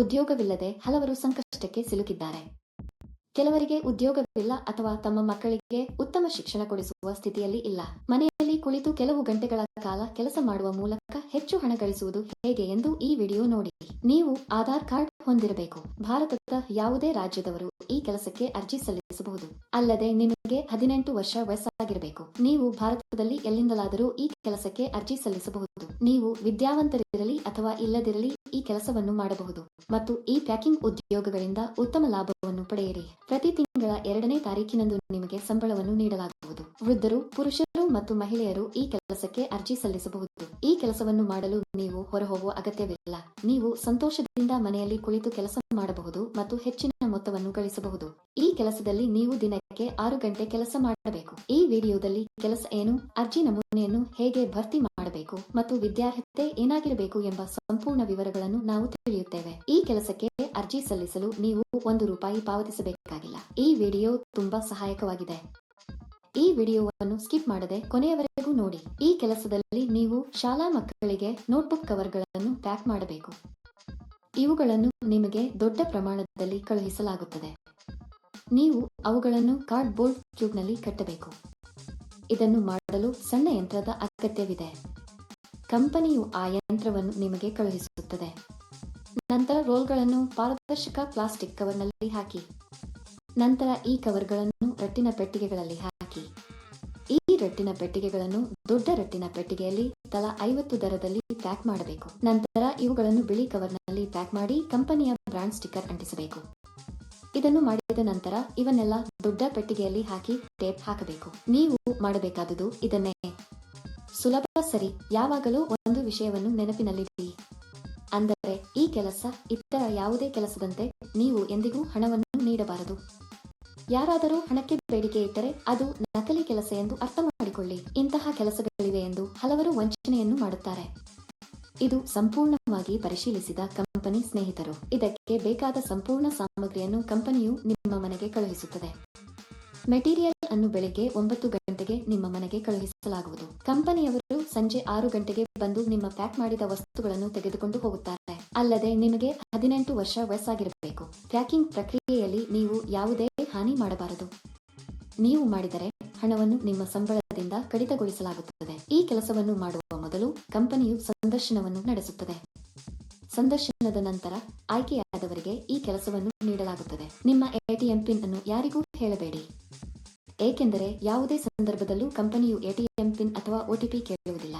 ಉದ್ಯೋಗವಿಲ್ಲದೆ ಹಲವರು ಸಂಕಷ್ಟಕ್ಕೆ ಸಿಲುಕಿದ್ದಾರೆ. ಕೆಲವರಿಗೆ ಉದ್ಯೋಗವಿಲ್ಲ ಅಥವಾ ತಮ್ಮ ಮಕ್ಕಳಿಗೆ ಉತ್ತಮ ಶಿಕ್ಷಣ ಕೊಡಿಸುವ ಸ್ಥಿತಿಯಲ್ಲಿ ಇಲ್ಲ. ಮನೆಯಲ್ಲಿ ಕುಳಿತು ಕೆಲವು ಗಂಟೆಗಳ ಕಾಲ ಕೆಲಸ ಮಾಡುವ ಮೂಲಕ ಹೆಚ್ಚು ಹಣ ಗಳಿಸುವುದು ಹೇಗೆ ಎಂದು ಈ ವಿಡಿಯೋ ನೋಡಿ. ನೀವು ಆಧಾರ್ ಕಾರ್ಡ್ ಹೊಂದಿರಬೇಕು. ಭಾರತದ ಯಾವುದೇ ರಾಜ್ಯದವರು ಈ ಕೆಲಸಕ್ಕೆ ಅರ್ಜಿ ಸಲ್ಲಿಸಬಹುದು. ಅಲ್ಲದೆ ನಿಮಗೆ ಹದಿನೆಂಟು ವರ್ಷ ವಯಸ್ಸಾಗಿರಬೇಕು. ನೀವು ಭಾರತದಲ್ಲಿ ಎಲ್ಲಿಂದಲಾದರೂ ಈ ಕೆಲಸಕ್ಕೆ ಅರ್ಜಿ ಸಲ್ಲಿಸಬಹುದು. ನೀವು ವಿದ್ಯಾವಂತರಿರಲಿ ಅಥವಾ ಇಲ್ಲದಿರಲಿ ಈ ಕೆಲಸವನ್ನು ಮಾಡಬಹುದು ಮತ್ತು ಈ ಪ್ಯಾಕಿಂಗ್ ಉದ್ಯೋಗಗಳಿಂದ ಉತ್ತಮ ಲಾಭವನ್ನು ಪಡೆಯಿರಿ. ಪ್ರತಿ ತಿಂಗಳ ಎರಡನೇ ತಾರೀಕಿನಂದು ನಿಮಗೆ ಸಂಬಳವನ್ನು ನೀಡಲಾಗುವುದು. ವೃದ್ಧರು ಮತ್ತು ಮಹಿಳೆಯರು ಈ ಕೆಲಸಕ್ಕೆ ಅರ್ಜಿ ಸಲ್ಲಿಸಬಹುದು. ಈ ಕೆಲಸವನ್ನು ಮಾಡಲು ನೀವು ಹೊರಹೋಗುವ ಅಗತ್ಯವಿಲ್ಲ. ನೀವು ಸಂತೋಷದಿಂದ ಮನೆಯಲ್ಲಿ ಕುಳಿತು ಕೆಲಸ ಮಾಡಬಹುದು ಮತ್ತು ಹೆಚ್ಚಿನ ಮೊತ್ತವನ್ನು ಗಳಿಸಬಹುದು. ಈ ಕೆಲಸದಲ್ಲಿ ನೀವು ದಿನಕ್ಕೆ ಆರು ಗಂಟೆ ಕೆಲಸ ಮಾಡಬೇಕು. ಈ ವಿಡಿಯೋದಲ್ಲಿ ಕೆಲಸ ಏನು, ಅರ್ಜಿ ನಮೂನೆಯನ್ನು ಹೇಗೆ ಭರ್ತಿ ಮಾಡಬೇಕು ಮತ್ತು ವಿದ್ಯಾರ್ಹತೆ ಏನಾಗಿರಬೇಕು ಎಂಬ ಸಂಪೂರ್ಣ ವಿವರಗಳನ್ನು ನಾವು ತಿಳಿಯುತ್ತೇವೆ. ಈ ಕೆಲಸಕ್ಕೆ ಅರ್ಜಿ ಸಲ್ಲಿಸಲು ನೀವು ಒಂದು ರೂಪಾಯಿ ಪಾವತಿಸಬೇಕಾಗಿಲ್ಲ. ಈ ವಿಡಿಯೋ ತುಂಬಾ ಸಹಾಯಕವಾಗಿದೆ. ಈ ವಿಡಿಯೋವನ್ನು ಸ್ಕಿಪ್ ಮಾಡದೆ ಕೊನೆಯವರೆಗೂ ನೋಡಿ. ಈ ಕೆಲಸದಲ್ಲಿ ನೀವು ಶಾಲಾ ಮಕ್ಕಳಿಗೆ ನೋಟ್ಬುಕ್ ಕವರ್ಗಳನ್ನು ಪ್ಯಾಕ್ ಮಾಡಬೇಕು. ಇವುಗಳನ್ನು ನಿಮಗೆ ದೊಡ್ಡ ಪ್ರಮಾಣದಲ್ಲಿ ಕಳುಹಿಸಲಾಗುತ್ತದೆ. ನೀವು ಅವುಗಳನ್ನು ಕಾರ್ಡ್ಬೋರ್ಡ್ ಟ್ಯೂಬ್ನಲ್ಲಿ ಕಟ್ಟಬೇಕು. ಇದನ್ನು ಮಾಡಲು ಸಣ್ಣ ಯಂತ್ರದ ಅಗತ್ಯವಿದೆ. ಕಂಪನಿಯು ಆ ಯಂತ್ರವನ್ನು ನಿಮಗೆ ಕಳುಹಿಸುತ್ತದೆ. ನಂತರ ರೋಲ್ಗಳನ್ನು ಪಾರದರ್ಶಕ ಪ್ಲಾಸ್ಟಿಕ್ ಕವರ್ನಲ್ಲಿ ಹಾಕಿ. ನಂತರ ಈ ಕವರ್ಗಳನ್ನು ರಟ್ಟಿನ ಪೆಟ್ಟಿಗೆಗಳಲ್ಲಿ ಹಾಕಿ. ಈ ರಟ್ಟಿನ ಪೆಟ್ಟಿಗೆಗಳನ್ನು ದೊಡ್ಡ ರಟ್ಟಿನ ಪೆಟ್ಟಿಗೆಯಲ್ಲಿ ತಲಾ ಐವತ್ತು ದರದಲ್ಲಿ ಪ್ಯಾಕ್ ಮಾಡಬೇಕು. ನಂತರ ಇವುಗಳನ್ನು ಬಿಳಿ ಕವರ್ನಲ್ಲಿ ಪ್ಯಾಕ್ ಮಾಡಿ ಕಂಪನಿಯ ಬ್ರಾಂಡ್ ಸ್ಟಿಕ್ಕರ್ ಅಂಟಿಸಬೇಕು. ಇದನ್ನು ಮಾಡಿದ ನಂತರ ಇವನ್ನೆಲ್ಲ ದೊಡ್ಡ ಪೆಟ್ಟಿಗೆಯಲ್ಲಿ ಹಾಕಿ ಟೇಪ್ ಹಾಕಬೇಕು. ನೀವು ಮಾಡಬೇಕಾದುದು ಇದನ್ನೇ. ಸುಲಭ ಸರಿ, ಯಾವಾಗಲೂ ಒಂದು ವಿಷಯವನ್ನು ನೆನಪಿನಲ್ಲಿಡಿ. ಅಂದರೆ ಈ ಕೆಲಸ ಇತರ ಯಾವುದೇ ಕೆಲಸದಂತೆ ನೀವು ಎಂದಿಗೂ ಹಣವನ್ನು ನೀಡಬಾರದು. ಯಾರಾದರೂ ಹಣಕ್ಕೆ ಬೇಡಿಕೆ ಇಟ್ಟರೆ ಅದು ನಕಲಿ ಕೆಲಸ ಎಂದು ಅರ್ಥ ಮಾಡಿಕೊಳ್ಳಿ. ಇಂತಹ ಕೆಲಸಗಳಿವೆ ಎಂದು ಹಲವರು ವಂಚನೆಯನ್ನು ಮಾಡುತ್ತಾರೆ. ಇದು ಸಂಪೂರ್ಣವಾಗಿ ಪರಿಶೀಲಿಸಿದ ಕಂಪನಿ ಸ್ನೇಹಿತರು. ಇದಕ್ಕೆ ಬೇಕಾದ ಸಂಪೂರ್ಣ ಸಾಮಗ್ರಿಯನ್ನು ಕಂಪನಿಯು ನಿಮ್ಮ ಮನೆಗೆ ಕಳುಹಿಸುತ್ತದೆ. ಮೆಟೀರಿಯಲ್ ಅನ್ನು ಬೆಳಿಗ್ಗೆ ಒಂಬತ್ತು ಗಂಟೆಗೆ ನಿಮ್ಮ ಮನೆಗೆ ಕಳುಹಿಸಲಾಗುವುದು. ಕಂಪನಿಯವರು ಸಂಜೆ ಆರು ಗಂಟೆಗೆ ಬಂದು ನಿಮ್ಮ ಪ್ಯಾಕ್ ಮಾಡಿದ ವಸ್ತುಗಳನ್ನು ತೆಗೆದುಕೊಂಡು ಹೋಗುತ್ತಾರೆ. ಅಲ್ಲದೆ ನಿಮಗೆ ಹದಿನೆಂಟು ವರ್ಷ ವಯಸ್ಸಾಗಿರಬೇಕು. ಪ್ಯಾಕಿಂಗ್ ಪ್ರಕ್ರಿಯೆಯಲ್ಲಿ ನೀವು ಯಾವುದೇ ಹಾನಿ ಮಾಡಬಾರದು. ನೀವು ಮಾಡಿದರೆ ಹಣವನ್ನು ನಿಮ್ಮ ಸಂಬಳದಿಂದ ಕಡಿತಗೊಳಿಸಲಾಗುತ್ತದೆ. ಈ ಕೆಲಸವನ್ನು ಮಾಡುವ ಮೊದಲು ಕಂಪನಿಯು ಸಂದರ್ಶನವನ್ನು ನಡೆಸುತ್ತದೆ. ಸಂದರ್ಶನದ ನಂತರ ಆಯ್ಕೆಯಾದವರಿಗೆ ಈ ಕೆಲಸವನ್ನು ನೀಡಲಾಗುತ್ತದೆ. ನಿಮ್ಮ ಎಟಿಎಂ ಪಿನ್ ಅನ್ನು ಯಾರಿಗೂ ಹೇಳಬೇಡಿ. ಏಕೆಂದರೆ ಯಾವುದೇ ಸಂದರ್ಭದಲ್ಲೂ ಕಂಪನಿಯು ಎಟಿಎಂ ಪಿನ್ ಅಥವಾ ಒಟಿಪಿ ಕೇಳುವುದಿಲ್ಲ.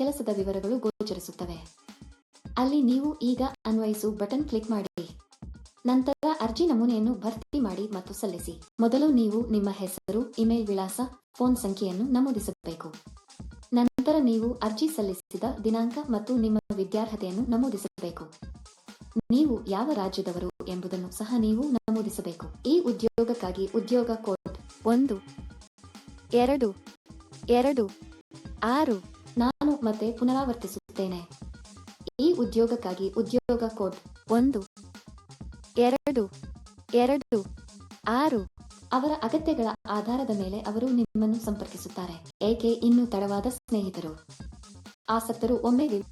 ಕೆಲಸದ ವಿವರಗಳು ಗೋಚರಿಸುತ್ತವೆ. ಅಲ್ಲಿ ನೀವು ಈಗ ಅನ್ವಯಿಸು ಬಟನ್ ಕ್ಲಿಕ್ ಮಾಡಿ. ನಂತರ ಅರ್ಜಿ ನಮೂನೆಯನ್ನು ಭರ್ತಿ ಮಾಡಿ ಮತ್ತು ಸಲ್ಲಿಸಿ. ಮೊದಲು ನೀವು ನಿಮ್ಮ ಹೆಸರು, ಇಮೇಲ್ ವಿಳಾಸ, ಫೋನ್ ಸಂಖ್ಯೆಯನ್ನು ನಮೂದಿಸಬೇಕು. ನಂತರ ನೀವು ಅರ್ಜಿ ಸಲ್ಲಿಸಿದ ದಿನಾಂಕ ಮತ್ತು ನಿಮ್ಮ ವಿದ್ಯಾರ್ಹತೆಯನ್ನು ನಮೂದಿಸಬೇಕು. ನೀವು ಯಾವ ರಾಜ್ಯದವರು ಎಂಬುದನ್ನು ಸಹ ನೀವು ನಮೂದಿಸಬೇಕು. ಈ ಉದ್ಯೋಗಕ್ಕಾಗಿ ಉದ್ಯೋಗ ಕೋಡ್ ಒಂದು, ಎರಡು ಎರಡು, ಆರು ನಾನು ಮತ್ತೆ ಪುನರಾವರ್ತಿಸುತ್ತೇನೆ. ಈ ಉದ್ಯೋಗಕ್ಕಾಗಿ ಉದ್ಯೋಗ ಕೋಡ್ ಒಂದು, ಎರಡು ಎರಡು, ಆರು ಅವರ ಅಗತ್ಯಗಳ ಆಧಾರದ ಮೇಲೆ ಅವರು ನಿಮ್ಮನ್ನು ಸಂಪರ್ಕಿಸುತ್ತಾರೆ. ಏಕೆ ಇನ್ನೂ ತಡವಾದ ಸ್ನೇಹಿತರು? ಆಸಕ್ತರು ಒಮ್ಮೆ ವಿ-